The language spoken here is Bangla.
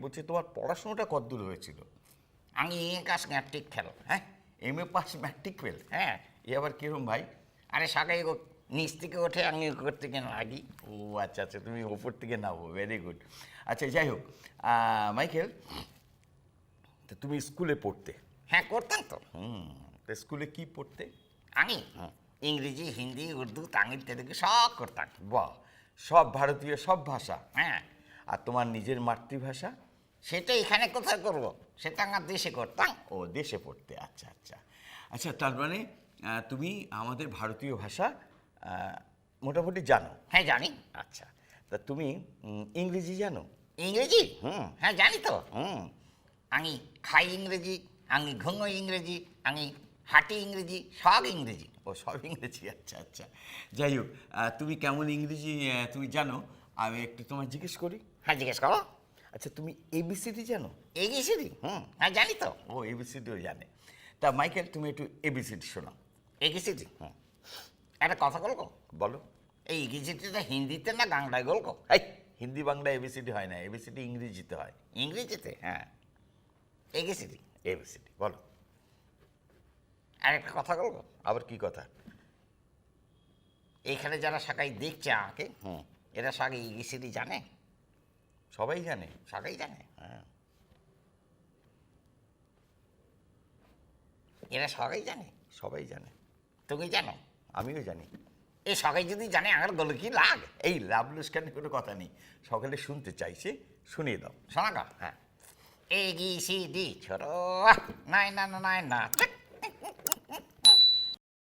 বলছি তোমার পড়াশোনাটা কতদূর হয়েছিল? আমি এ কাজ ম্যাট্রিক ফেল হ্যাঁ M A pass matric fail? হ্যাঁ। এ আবার কিরম ভাই? আরে সকালে ও- নিচ থেকে ওঠে আমি উপর থেকে লাগি। ও আচ্ছা আচ্ছা তুমি ওপর থেকে নাও ভেরি গুড আচ্ছা যাই হোক মাইকেল তো তুমি স্কুলে পড়তে? হ্যাঁ করতাম তো। হুম তো স্কুলে কি পড়তে? আমি? ইংরেজি হিন্দি উর্দু তামিল তেলুগু সব করতাম। বাহ! সব ভারতীয় সব ভাষা। হ্যাঁ। আর তোমার নিজের মাতৃভাষা? সেটা এখানে কোথায় করব? সেটা আমার দেশে করতাম। ও দেশে পড়তে আচ্ছা আচ্ছা। আচ্ছা তার মানে তুমি আমাদের ভারতীয় ভাষা মোটামুটি জানো? হ্যাঁ জানি। আচ্ছা তা তুমি ইংরেজি জানো? ইংরেজি? হুম। হ্যাঁ জানি তো। হুম। আমি খাই ইংরেজি আমি ঘুমো ইংরেজি আমি হাঁটি ইংরেজি সব ইংরেজি। ও সব ইংরেজি আচ্ছা আচ্ছা। যাই হোক তুমি কেমন ইংরেজি তুমি জানো? আমি একটু তোমার জিজ্ঞেস করি। হ্যাঁ জিজ্ঞেস করো। আচ্ছা তুমি এবিসিডি জানো এগিয়েছিলি হুম হ্যাঁ জানি তো ও এবিসিডিও জানে তা মাইকেল তুমি একটু এবিসিডি শোনাও এগিয়েছিলি হুম একটা কথা বলব বলো এই এগিয়েছিলিটা হিন্দিতে না বাংলায় বলব এই হিন্দি বাংলা এবিসিডি হয় না এবিসিডি ইংরেজিতে হয় ইংরেজিতে হ্যাঁ এগিয়েছিলি এবিসিডি বলো আর একটা কথা বলব আবার কি কথা এখানে যারা সবাই দেখছে আমাকে হুম এরা সবাই এগিয়েছিলি জানে সবাই জানে সবাই জানে হ্যাঁ এরা সবাই জানে সবাই জানে তুমি জানো আমিও জানি এই সবাই যদি জানে আমার গলে কি লাগ এই লাভ লুস্কানের কোনো কথা নেই সকালে শুনতে চাইছে শুনিয়ে দাও শোনা গা হ্যাঁ এ গি সি ডি ছোট নাই না না না ঠিক